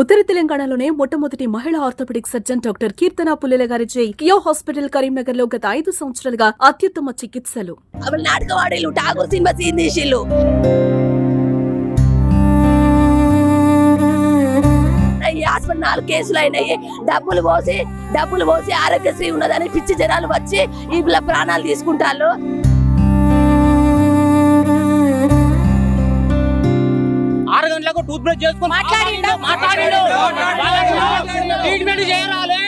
ఉత్తర తెలంగాణలోనే మొట్టమొదటి మహిళా orthopedic surgeon doctor Keerthana Pullela గారిచే కియో హాస్పిటల్ కరీంనగర్లో గత ఐదు సంవత్సరాలుగా అత్యుత్తమ చికిత్సలు. సినిమా హాస్పిటల్ నాలుగు కేసులు అయినాయి. డబ్బులు పోసి డబ్బులు పోసి ఆరోగ్యశ్రీ ఉన్నదని పిచ్చి జనాలు వచ్చి ఈ ప్రాణాలు తీసుకుంటారు ఆరు గంటలకు టూత్ బ్రష్ చేసుకుని మాట్లాడిండు. మాట్లాడిండు? ట్రీట్మెంట్ చేయాలి.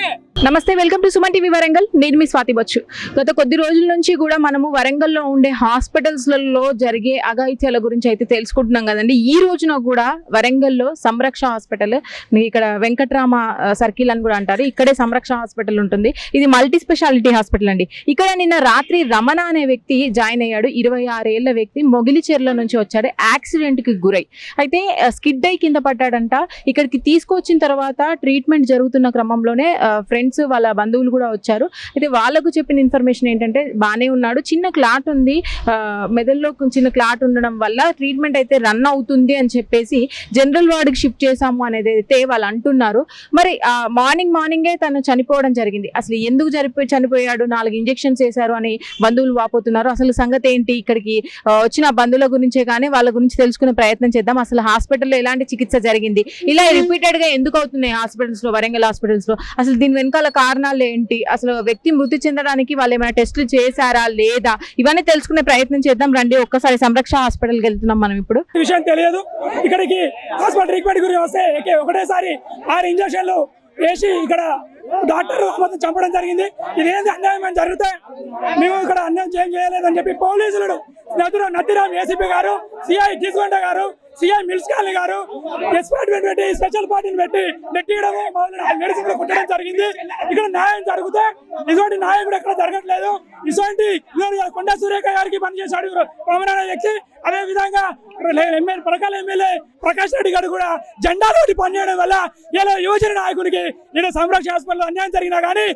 నమస్తే welcome to Suman TV Warangal. నేను మీ స్వాతి బచ్చు. గత కొద్ది రోజుల నుంచి కూడా మనము వరంగల్లో ఉండే హాస్పిటల్స్లలో జరిగే అఘాయిత్యాల గురించి అయితే తెలుసుకుంటున్నాం కదండి. ఈ రోజున కూడా వరంగల్లో సంరక్ష హాస్పిటల్ ఇక్కడ వెంకట్రామ సర్కిల్ అని కూడా అంటారు. ఇక్కడే సంరక్ష హాస్పిటల్ ఉంటుంది. ఇది మల్టీ స్పెషాలిటీ హాస్పిటల్ అండి. ఇక్కడ నిన్న రాత్రి రమణ అనే వ్యక్తి జాయిన్ అయ్యాడు. ఇరవై ఆరేళ్ళ వ్యక్తి మొగిలిచేర్ల నుంచి వచ్చాడు. యాక్సిడెంట్కి గురై. అయితే స్కిడ్ అయి కింద పడ్డాడంట. ఇక్కడికి తీసుకొచ్చిన తర్వాత ట్రీట్మెంట్ జరుగుతున్న క్రమంలోనే ఫ్రెండ్ ఫ్రెండ్స్ వాళ్ళ బంధువులు కూడా వచ్చారు. అయితే వాళ్ళకు చెప్పిన ఇన్ఫర్మేషన్ ఏంటంటే బాగానే ఉన్నాడు. చిన్న క్లాట్ ఉంది. మెదడులో చిన్న క్లాట్ ఉండడం వల్ల ట్రీట్మెంట్ అయితే రన్ అవుతుంది అని చెప్పేసి జనరల్ వార్డుకి షిఫ్ట్ చేశాము అనేది అయితే వాళ్ళు అంటున్నారు. మరి మార్నింగ్ మార్నింగే తను చనిపోవడం జరిగింది. అసలు ఎందుకు జరిపోయి చనిపోయాడు? నాలుగు ఇంజెక్షన్స్ వేశారు అని బంధువులు వాపోతున్నారు. అసలు సంగతి ఏంటి? ఇక్కడికి వచ్చిన బంధువుల గురించే కానీ వాళ్ళ గురించి తెలుసుకునే ప్రయత్నం చేద్దాం. అసలు హాస్పిటల్లో ఎలాంటి చికిత్స జరిగింది? ఇలా రిపీటెడ్గా ఎందుకు అవుతున్నాయి హాస్పిటల్స్లో వరంగల్ హాస్పిటల్స్లో అసలు దీని వెనుక వెనకాల కారణాలు ఏంటి? అసలు వ్యక్తి మృతి చెందడానికి వాళ్ళు ఏమైనా టెస్టులు చేశారా? లేదా? ఇవన్నీ తెలుసుకునే ప్రయత్నం చేద్దాం రండి. ఒక్కసారి సంరక్ష హాస్పిటల్కి వెళ్తున్నాం మనం ఇప్పుడు. విషయం తెలియదు. ఇక్కడికి హాస్పిటల్ ట్రీట్మెంట్ గురించి వస్తే ఒకటేసారి ఆరు ఇంజక్షన్లు వేసి ఇక్కడ డాక్టర్ మొత్తం చంపడం జరిగింది. ఇదేంటి అన్యాయం అని జరిగితే మేము ఇక్కడ అన్యాయం చేయం చేయలేదని చెప్పి పోలీసులు నదురా నత్తిరామ్ ఏసీపీ గారు సిఐ తీసుకుంటే గారు సీఎం మిల్స్ గారు ఎస్పార్ట్మెంట్ పెట్టి స్పెషల్ పార్టీని పెట్టి నెట్టియడము మొదలైన మెడిసిన్ కూడా కుట్టడం జరిగింది. ఇక్కడ న్యాయం జరిగితే ఇటువంటి న్యాయం కూడా ఎక్కడ జరగట్లేదు. ఇటువంటి కొండా సురేఖ గారికి పనిచేశాడు పవన్ వ్యక్తి. అదే విధంగా ఎమ్మెల్యే పరకాల ఎమ్మెల్యే ప్రకాష్ రెడ్డి గారు కూడా జెండాలోటి పనిచేయడం వల్ల ఇలా యువజన నాయకునికి నేను సంరక్షణ హాస్పిటల్లో అన్యాయం జరిగినా కానీ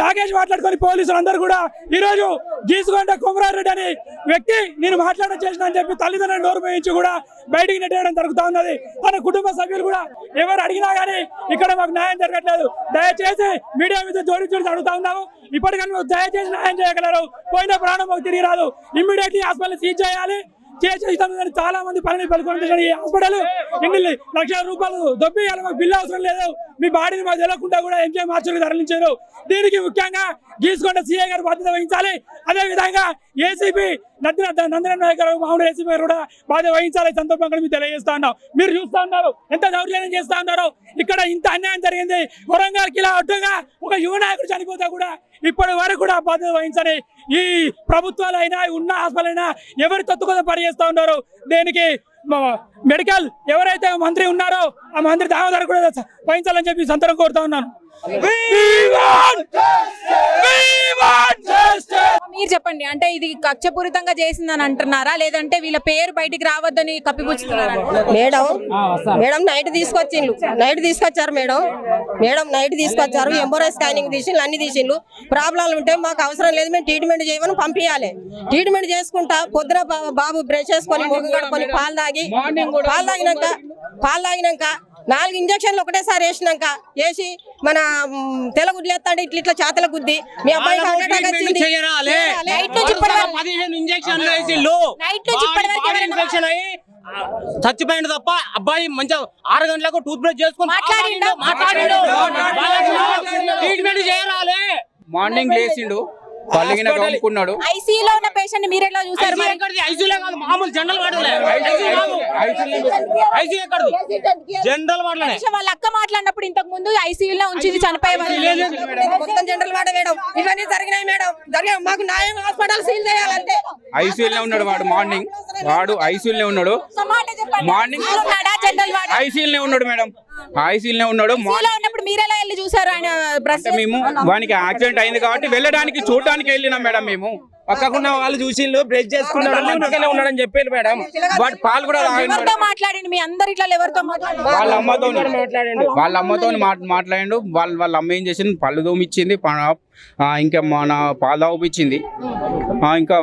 ప్యాకేజ్ మాట్లాడుకొని పోలీసులు అందరూ కూడా ఈ రోజు గీసుకొండ కుమరారెడ్డి అనే వ్యక్తి నేను మాట్లాడడం చేసిన అని చెప్పి తల్లిదండ్రులు నోరు పోయించి కూడా బయటికి నెట్టేయడం జరుగుతూ ఉన్నది. తన కుటుంబ సభ్యులు కూడా ఎవరు అడిగినా కానీ ఇక్కడ మాకు న్యాయం జరగట్లేదు. దయచేసి మీడియా మీద జోడి జోడి అడుగుతా ఉన్నాము. ఇప్పటికన్నా దయచేసి న్యాయం చేయగలరు. పోయిన ప్రాణం మాకు తిరిగి రాదు. ఇమ్మీడియట్లీ హాస్పిటల్ సీజ్ చేయాలి. చేసి ఇస్తాను చాలా మంది పనిని పలుకుంటున్నారు ఈ హాస్పిటల్ ఎన్ని లక్షల రూపాయలు దొబ్బి ఇవాళ బిల్లు అవసరం లేదు. మీ బాడీని మాకు తెలియకుండా కూడా ఎంజాయ్ మార్చులు తరలించారు. దీనికి ముఖ్యంగా గీసుకొండ సీఐ గారు బాధ్యత వహించాలి. అదే విధంగా ఏసీపీ నందన నాయక్ గారు మామూలు ఏసీపీ గారు కూడా బాధ్యత వహించాలి. సందర్భంగా మీరు తెలియజేస్తా ఉన్నాం. మీరు చూస్తా ఉన్నారు. ఎంత దౌర్జన్యం చేస్తా ఉన్నారు. ఇక్కడ ఇంత అన్యాయం జరిగింది. వరంగల్ కిలా అడ్డుగా ఒక యువ నాయకుడు చనిపోతే కూడా ఇప్పటి వరకు కూడా బాధ్యత వహించని ఈ ప్రభుత్వాలైనా ఉన్న హాస్పిటల్ అయినా ఎవరు తత్తుకొని పనిచేస్తూ ఉన్నారు? దేనికి? మెడికల్ ఎవరైతే మంత్రి ఉన్నారో ఆ మంత్రి దామోదర్ కూడా వహించాలని చెప్పి సంతరం కోరుతా ఉన్నాను. We want justice! We want justice! మీరు చెప్పండి అంటే ఇది కక్షపూరితంగా చేసిందని అంటున్నారా? లేదంటే వీళ్ళ పేరు బయటికి రావద్దని కప్పిపుచ్చుతున్నారా మేడం మేడం నైట్ తీసుకొచ్చిండ్రు. నైట్ తీసుకొచ్చారు మేడం. మేడం నైట్ తీసుకొచ్చారు. ఎంబోరై స్కానింగ్ తీసిండ్రు అన్ని తీసిండ్రు. ప్రాబ్లాలు ఉంటే మాకు అవసరం లేదు మేము ట్రీట్మెంట్ చేయమని పంపించాలి ట్రీట్మెంట్ చేసుకుంటా పొద్దున బాబు బ్రష్ చేసుకొని ముఖం కడుకొని పాలు తాగి పాలు తాగినాక పాలు తాగినాక నాలుగు ఇంజక్షన్లు ఒకటేసారి వేసినాక వేసి మన మ్, తెల్ల గుడ్లు ఎత్తాడు ఇట్లా ఇట్లా చేతల గుద్ది. మీ. నైట్ నుంచి పదిహేను ఇంజక్షన్లు నైట్ నుంచి ఇన్ఫెక్షన్ అయ్యి ఆ, చచ్చిపోయింది తప్ప అబ్బాయి మంచిగా ఆరు గంటలకు టూత్ బ్రష్ చేసుకుని ట్రీట్మెంట్ చేయాలి మార్నింగ్ లేచిండు. పల్లిగిన కమ్ముకున్నాడు ఐసీయూలో ఉన్న పేషెంట్ మీరు ఎలా చూసారు మరి? ఐసీలే కాదు మామూలు జనరల్ ఐసీ ఎక్కడది? జనరల్ వాళ్ళ అక్క మాట్లాడినప్పుడు ఇంతకు ముందు ఐసీయూలో ఉంచి చనిపోయేవారు మొత్తం జనరల్ వాడే మేడం. ఇవన్నీ జరిగినాయి మేడం. జరిగాయి మాకు న్యాయం హాస్పిటల్ సీల్ చేయాలంటే. ఐసీయూలో ఉన్నాడు వాడు మార్నింగ్. వాడు ఐసీయూలో ఉన్నాడు. Morning general ward? ఐసీయూలో ఉన్నాడు మేడం. ఐసీయూలో ఉన్నాడు. మార్నింగ్ ఉన్నప్పుడు మీరు ఎలా వెళ్ళి చూసారు ఆయన బ్రష్ అంటే మేము వానికి యాక్సిడెంట్ అయింది కాబట్టి వెళ్ళడానికి చూడడానికి వెళ్ళినాం మేడం మేము. పక్కకున్న వాళ్ళు చూసిండ్రు బ్రష్ చేసుకున్నాడు ఉన్నాడని చెప్పారు మేడం. వాటి పాలు కూడా తాగిండు ఎవరితో మేడం. మాట్లాడింది మీ అందరు ఇట్లా ఎవరితో వాళ్ళ అమ్మతో మాట్లాడిండు. వాళ్ళ అమ్మతో మాట్లాడిండు. వాళ్ళ వాళ్ళ అమ్మ ఏం చేసింది? పళ్ళు దోమిచ్చింది ప- ఇంకా మన పాలు తాగిపించింది ఆ, ఇంకా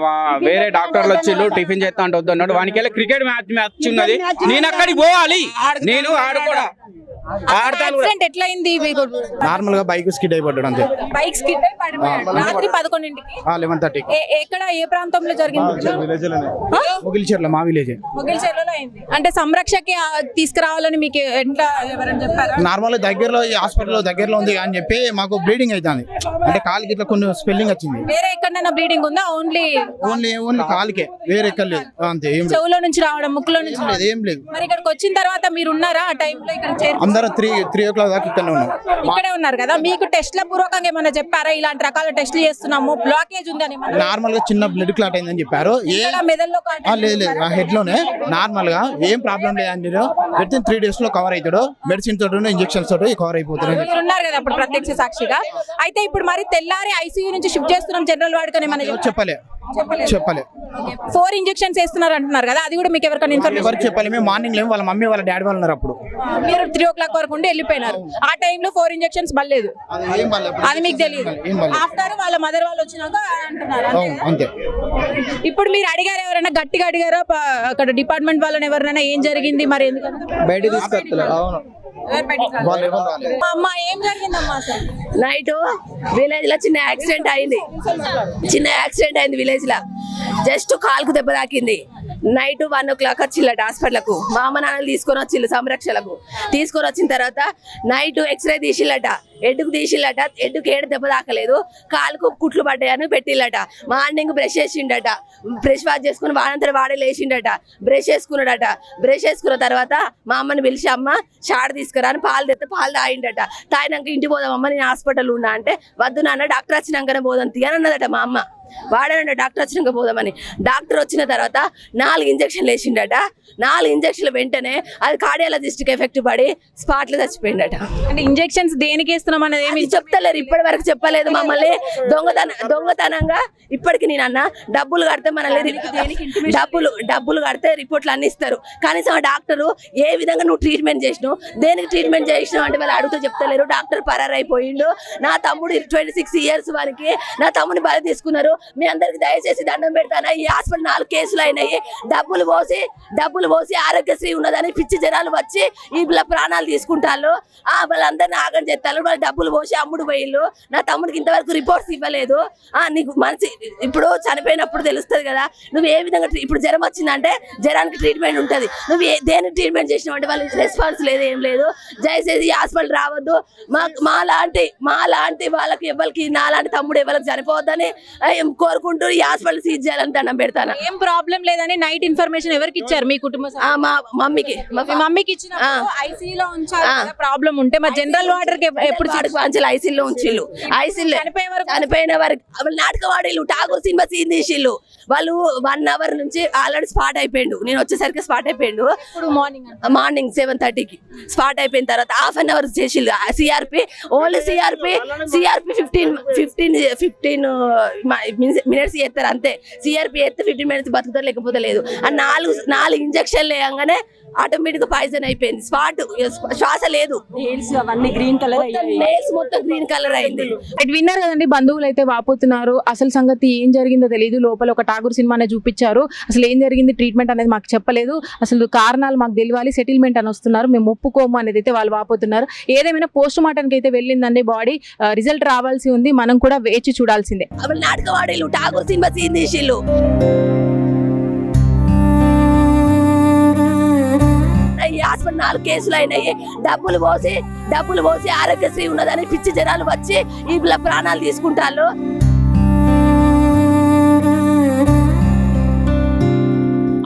వేరే డాక్టర్లు వచ్చిళ్ళు టిఫిన్ చేస్తా అంటే వద్దు అన్నాడు. వానికి వెళ్ళి క్రికెట్ మ్యాచ్ మ్యాచ్ ఉన్నది. నేను అక్కడికి పోవాలి. నేను ఆడుకోవడం ఆడతాను కూడా. యాక్సిడెంట్ ఎట్లా అయింది మీకు? నార్మల్గా బైక్ స్కిడ్ అయిపడ్డాడు అంతే. బైక్ స్కిడ్ రాత్రి పదకొండింటికి? లెవెన్ థర్టీ ఎక్కడ? ఏ ప్రాంతంలో జరిగింది? ముగిలిచర్ల మా విలేజ్. అయింది. అంటే సంరక్షకి తీసుకురావాలని మీకు ఎట్లా ఎవరైనా చెప్పారా? నార్మల్ దగ్గరలో హాస్పిటల్ దగ్గరలో ఉంది అని చెప్పి మాకు బ్లీడింగ్ అవుతుంది. అంటే కాలుకి ఇట్లా కొన్ని స్పెల్లింగ్ వచ్చింది. వేరే ఎక్కడైనా బ్లీడింగ్ ఉందా? ఓన్లీ ఓన్లీ ఓన్లీ కాలుకే. వేరే ఎక్కడ లేదు. అంతే ఏం లేదు. చెవులో నుంచి రావడం ముక్కులో నుంచి ఏం లేదు ఏం లేదు. మరి ఇక్కడికి వచ్చిన తర్వాత మీరు ఉన్నారా? ఆ టైంలో ఇక్కడ చేరు అందరం త్రీ త్రీ ఓ క్లాక్ దాకా ఇక్కడనే ఉన్నాం. ఇక్కడే ఉన్నారు కదా? మీకు టెస్ట్ల పూర్వకంగా ఏమైనా చెప్పారా? ఇలాంటి రకాల టెస్ట్లు చేస్తున్నాము బ్లాకేజ్ ఉందని ఏమన్నా? నార్మల్గా చిన్న బ్లడ్ క్లాట్ అయిందని చెప్పారు. ఏ ఇక్కడ మెదడులో ఆ, లేదు లేదు. ఆ హెడ్లోనే నార్మల్గా ఏం ప్రాబ్లం లేదని విత్ త్రీ డేస్లో కవర్ అవుతాడు. మెడిసిన్ తోటి ఇంజెక్షన్స్ తోటి కవర్ అయిపోతాడు. మీరు ఉన్నారు కదా అప్పుడు ప్రత్యక్ష సాక్షిగా. అయితే ఇప్పుడు మరి తెల్లారి ఐసీయూ నుంచి షిఫ్ట్ చేస్తున్నాం జనరల్ వార్డ్ కానీ మన చెప్పలే? చెప్పలే. ఫోర్ ఇంజెక్షన్స్ వేస్తున్నారు అంటున్నారు కదా అది కూడా మీకు ఎవరికైనా ఇన్ఫర్మేషన్ ఎవరికి చెప్పాలి? మేము మార్నింగ్ లేము వాళ్ళ మమ్మీ వాళ్ళ డాడీ వాళ్ళు ఉన్నారు అప్పుడు. మీరు త్రీ ఓ క్లాక్ వరకు ఉండి వెళ్ళిపోయినారు. ఆ టైంలో ఫోర్ ఇంజెక్షన్స్ బలేదు అది మీకు తెలియదు. ఆఫ్టర్ వాళ్ళ మదర్ వాళ్ళు వచ్చినాక అంటున్నారు అంతే ఇప్పుడు మీరు అడిగారు ఎవరైనా గట్టిగా అడిగారా? అక్కడ డిపార్ట్మెంట్ వాళ్ళని ఎవరైనా ఏం జరిగింది మరి ఎందుకంటే? బయట తీసుకొస్తారు అవును. నైట్ విలేజ్లో చిన్న యాక్సిడెంట్ అయింది. చిన్న యాక్సిడెంట్ అయింది విలేజ్లో. జస్ట్ కాలుకు దెబ్బ తాకింది. నైట్ వన్ ఓ క్లాక్ వచ్చిల్లట హాస్పిటల్కు మా అమ్మ నాన్నలు తీసుకొని వచ్చిల్లు సంరక్షణకు తీసుకొని వచ్చిన తర్వాత నైట్ ఎక్స్రే తీసిల్లట ఎడ్డుకు తీసిల్లట ఎడ్డుకు ఏడు దెబ్బ తాకలేదు. కాలుకు కుట్లు పడ్డాయని పెట్టిల్లట మార్నింగ్ బ్రష్ చేసిండట. బ్రష్ వాష్ చేసుకుని వాడంతా వాడే లేచిండట. బ్రష్ చేసుకున్నాడట. బ్రష్ చేసుకున్న తర్వాత మా అమ్మని పిలిచి అమ్మ షాడ్ తీసుకురా అని పాలు తెస్తే పాలు తాగిండట. తాగినాక పోదాం పోదామమ్మ నేను హాస్పిటల్ ఉన్నా అంటే వద్దు నాన్న డాక్టర్ వచ్చినాకనే పోదాం తీయని అన్నదట మా అమ్మ. వాడానంట డాక్టర్ వచ్చినాక పోదామని. డాక్టర్ వచ్చిన తర్వాత నాలుగు ఇంజక్షన్లు వేసిండట. నాలుగు ఇంజక్షన్లు వెంటనే అది కార్డియాలజిస్ట్కి ఎఫెక్ట్ పడి స్పాట్లో చచ్చిపోయిండట. అంటే ఇంజెక్షన్స్ దేనికి వేస్తున్నాం అనేది ఏమి చెప్తలేరు ఇప్పటి వరకు చెప్పలేదు మమ్మల్ని. దొంగతన దొంగతనంగా ఇప్పటికి నేను అన్న డబ్బులు కడితే మనల్ని డబ్బులు డబ్బులు కడితే రిపోర్ట్లు అన్ని ఇస్తారు. కనీసం ఆ డాక్టర్ ఏ విధంగా నువ్వు ట్రీట్మెంట్ చేసినావు దేనికి ట్రీట్మెంట్ చేసినావు అంటే వాళ్ళు అడుగుతూ చెప్తలేరు. డాక్టర్ పరారైపోయిండు. నా తమ్ముడు ట్వంటీ సిక్స్ ఇయర్స్ వారికి నా తమ్ముని బలి తీసుకున్నారు. మీ అందరికి దయచేసి దండం పెడతాను? ఈ హాస్పిటల్ నాలుగు కేసులు అయినాయి. డబ్బులు పోసి డబ్బులు పోసి ఆరోగ్యశ్రీ ఉన్నదని పిచ్చి జనాలు వచ్చి ఈ ప్రాణాలు తీసుకుంటారు ఆ వాళ్ళందరినీ ఆగం చేస్తారు. వాళ్ళు డబ్బులు పోసి అమ్ముడు పోయిళ్ళు. నా తమ్ముడికి ఇంతవరకు రిపోర్ట్స్ ఇవ్వలేదు. ఆ నీకు మంచి ఇప్పుడు చనిపోయినప్పుడు తెలుస్తుంది కదా. నువ్వు ఏ విధంగా ఇప్పుడు జ్వరం వచ్చిందంటే జ్వరానికి ట్రీట్మెంట్ ఉంటుంది. నువ్వు దేని ట్రీట్మెంట్ చేసినావంటే వాళ్ళకి రెస్పాన్స్ లేదు ఏం లేదు. దయచేసి ఈ హాస్పిటల్ రావద్దు. మా మా లాంటి మా లాంటి వాళ్ళకి ఎవరికి నా లాంటి తమ్ముడు ఎవరికి చనిపోవద్దని ఏం కోరుకుంటూ ఈ హాస్పిటల్ సీజ్ చేయాలని దండం పెడతాను. ఏం ప్రాబ్లం లేదని నైట్ ఇన్ఫర్మేషన్ ఎవరికి ఇచ్చారు? మీ కుటుంబ మా మమ్మీకి. మా మీ మమ్మీకి ఇచ్చిన ఐసీలో ఉంచాలి. ప్రాబ్లం ఉంటే మరి జనరల్ వాటర్కి ఎప్పుడు వాడికి పంచులు ఐసీల్లో ఉంచిల్లు. ఐసీల్లో చనిపోయే వరకు చనిపోయిన వారికి నాటకం ఆడిల్లు ఠాగూర్ సినిమా సీన్ తీసిల్లు వాళ్ళు వన్ అవర్ నుంచి ఆల్రెడీ స్పాట్ అయిపోయిండు. నేను వచ్చేసరికి స్పాట్ అయిపోయిండు. ఇప్పుడు మార్నింగ్ మార్నింగ్ సెవెన్ థర్టీకి స్పాట్ అయిపోయిన తర్వాత half an hour చేసిల్లు CRP only CRP CRP fifteen fifteen fifteen minutes చేస్తారు అంతే. సిఆర్పి చేస్తే ఫిఫ్టీన్ మినిట్స్ బతుకుతారు లేకపోతే లేదు. ఆ నాలుగు నాలుగు ఇంజక్షన్లు వేయంగానే ఆటోమేటిక్గా పాయిజన్ అయిపోయింది. స్పాట్ శ్వాస లేదు. అవన్నీ గ్రీన్ కలర్ నేల్స్ మొత్తం గ్రీన్ కలర్ అయింది. ఇటు విన్నారు కదండి బంధువులు అయితే వాపోతున్నారు. అసలు సంగతి ఏం జరిగిందో తెలియదు లోపల ఒక ఠాగూర్ సినిమానే చూపించారు. అసలు ఏం జరిగింది? ట్రీట్మెంట్ అనేది మాకు చెప్పలేదు. అసలు కారణాలు మాకు తెలియాలి. సెటిల్మెంట్ అని వస్తున్నారు. మేము ఒప్పుకోము అనేది అయితే వాళ్ళు వాపోతున్నారు. ఏదేమైనా పోస్ట్ మార్టంకి అయితే వెళ్ళిందండి బాడీ రిజల్ట్ రావాల్సి ఉంది. మనం కూడా వేచి చూడాల్సిందే. అవి నాటకం ఆడిల్లు ఠాగూర్ సినిమా సీన్ ఈ హాస్పిటల్ నాలుగు కేసులు అయినాయి. డబ్బులు పోసి డబ్బులు పోసి ఆరోగ్యశ్రీ ఉన్నదని పిచ్చి జనాలు వచ్చి ఈ ప్రాణాలు తీసుకుంటారు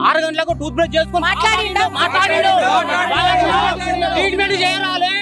ఆరు గంటలకు టూత్ బ్రష్ చేసుకుని మాట్లాడి ట్రీట్మెంట్ చేయాలి.